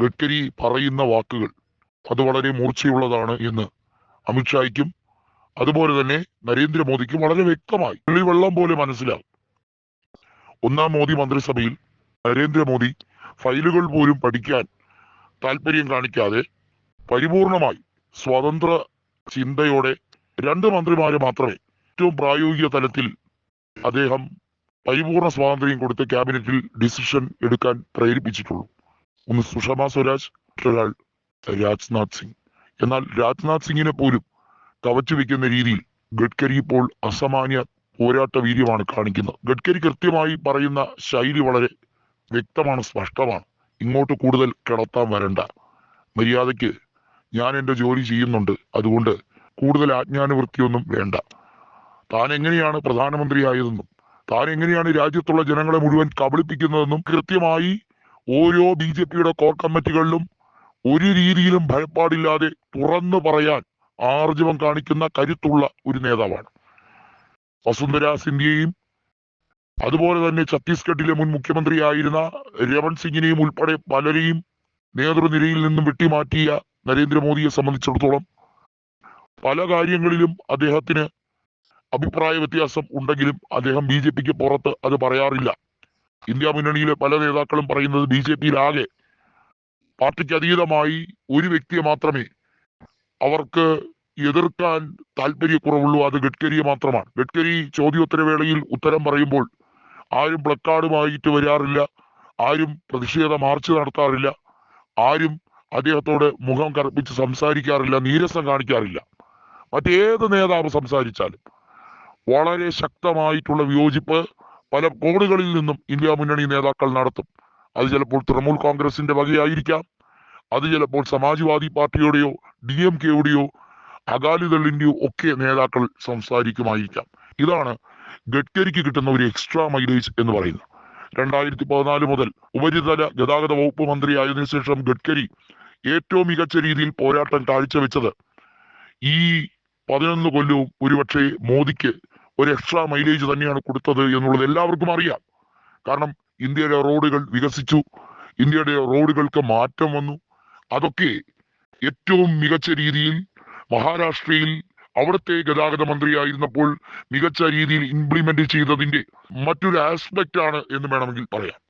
ഗഡ്കരി പറയുന്ന വാക്കുകൾ അത് വളരെ മൂർച്ചയുള്ളതാണ് എന്ന് അമിത്ഷായ്ക്കും അതുപോലെ തന്നെ നരേന്ദ്രമോദിക്കും വളരെ വ്യക്തമായി. വെള്ളി പോലെ മനസ്സിലാവും. ഒന്നാം മോദി മന്ത്രിസഭയിൽ നരേന്ദ്രമോദി ഫയലുകൾ പോലും പഠിക്കാൻ താല്പര്യം കാണിക്കാതെ പരിപൂർണമായി സ്വതന്ത്ര ചിന്തയോടെ രണ്ട് മന്ത്രിമാരെ മാത്രമേ ഏറ്റവും പ്രായോഗിക തലത്തിൽ അദ്ദേഹം പരിപൂർണ സ്വാതന്ത്ര്യം കൊടുത്ത് ക്യാബിനറ്റിൽ ഡിസിഷൻ എടുക്കാൻ പ്രേരിപ്പിച്ചിട്ടുള്ളൂ. ഒന്ന് സുഷമ സ്വരാജ് മറ്റൊരാൾ രാജ്നാഥ് സിംഗ്. എന്നാൽ രാജ്നാഥ് സിംഗിനെ പോലും കവച്ചു വെക്കുന്ന രീതിയിൽ ഗഡ്കരി ഇപ്പോൾ അസാമാന്യ പോരാട്ട വീര്യമാണ് കാണിക്കുന്നത്. ഗഡ്കരി കൃത്യമായി പറയുന്ന ശൈലി വളരെ വ്യക്തമാണ് സ്പഷ്ടമാണ്. ഇങ്ങോട്ട് കൂടുതൽ കിടത്താൻ വരണ്ട. മര്യാദയ്ക്ക് ഞാൻ എന്റെ ജോലി ചെയ്യുന്നുണ്ട്. അതുകൊണ്ട് കൂടുതൽ ആജ്ഞാനുവൃത്തിയൊന്നും വേണ്ട. താൻ എങ്ങനെയാണ് പ്രധാനമന്ത്രിയായതെന്നും താൻ എങ്ങനെയാണ് രാജ്യത്തുള്ള ജനങ്ങളെ മുഴുവൻ കബളിപ്പിക്കുന്നതെന്നും കൃത്യമായി ഓരോ ബി ജെ പിയുടെ കോർ കമ്മിറ്റികളിലും ഒരു രീതിയിലും ഭയപ്പാടില്ലാതെ തുറന്നു പറയാൻ ആർജവം കാണിക്കുന്ന കരുത്തുള്ള ഒരു നേതാവാണ്. വസുന്ധര സിന്ധ്യയും അതുപോലെ തന്നെ ഛത്തീസ്ഗഡിലെ മുൻ മുഖ്യമന്ത്രിയായിരുന്ന രമൺ സിംഗിനെയും ഉൾപ്പെടെ പലരെയും നേതൃനിരയിൽ നിന്നും വെട്ടിമാറ്റിയ നരേന്ദ്രമോദിയെ സംബന്ധിച്ചിടത്തോളം പല കാര്യങ്ങളിലും അദ്ദേഹത്തിന് അഭിപ്രായ വ്യത്യാസം ഉണ്ടെങ്കിലും അദ്ദേഹം ബി ജെ പിക്ക് പുറത്ത് അത് പറയാറില്ല. ഇന്ത്യ മുന്നണിയിലെ പല നേതാക്കളും പറയുന്നത് ബി ജെ പിയിലാകെ പാർട്ടിക്ക് അതീതമായി ഒരു വ്യക്തിയെ മാത്രമേ അവർക്ക് എതിർക്കാൻ താല്പര്യക്കുറവുള്ളൂ. അത് ഗഡ്കരിയെ മാത്രമാണ്. ഗഡ്കരി ചോദ്യോത്തരവേളയിൽ ഉത്തരം പറയുമ്പോൾ ആരും പ്ലക്കാർഡുമായിട്ട് വരാറില്ല. ആരും പ്രതിഷേധ മാർച്ച് നടത്താറില്ല. ആരും അദ്ദേഹത്തോട് മുഖം കറുപ്പിച്ച് സംസാരിക്കാറില്ല നീരസം കാണിക്കാറില്ല. മറ്റേത് നേതാവ് സംസാരിച്ചാലും വളരെ ശക്തമായിട്ടുള്ള വിയോജിപ്പ് പല കോണുകളിൽ നിന്നും ഇന്ത്യ മുന്നണി നേതാക്കൾ നടത്തും. അത് ചിലപ്പോൾ തൃണമൂൽ കോൺഗ്രസിന്റെ വകയായിരിക്കാം. അത് ചിലപ്പോൾ സമാജ്വാദി പാർട്ടിയുടെയോ ഡി എം കെയുടെയോ അകാലിദളിന്റെയോ ഒക്കെ നേതാക്കൾ സംസാരിക്കുമായിരിക്കാം. ഇതാണ് ഗഡ്കരിക്ക് കിട്ടുന്ന ഒരു എക്സ്ട്രാ മൈലേജ് എന്ന് പറയുന്നത്. രണ്ടായിരത്തി പതിനാല് മുതൽ ഉപരിതല ഗതാഗത വകുപ്പ് മന്ത്രിയായതിനു ശേഷം ഗഡ്കരി ഏറ്റവും മികച്ച രീതിയിൽ പോരാട്ടം കാഴ്ചവെച്ചത് ഈ പതിനൊന്ന് കൊല്ലവും ഒരുപക്ഷെ മോദിക്ക് ഒരു എക്സ്ട്രാ മൈലേജ് തന്നെയാണ് കൊടുത്തത് എന്നുള്ളത് എല്ലാവർക്കും അറിയാം. കാരണം ഇന്ത്യയുടെ റോഡുകൾ വികസിച്ചു. ഇന്ത്യയുടെ റോഡുകൾക്ക് മാറ്റം വന്നു. അതൊക്കെ ഏറ്റവും മികച്ച രീതിയിൽ മഹാരാഷ്ട്രയിൽ അവിടുത്തെ ഗതാഗത മന്ത്രിയായിരുന്നപ്പോൾ മികച്ച രീതിയിൽ ഇംപ്ലിമെന്റ് ചെയ്തതിന്റെ മറ്റൊരു ആസ്പെക്ട് ആണ് എന്ന് വേണമെങ്കിൽ പറയാം.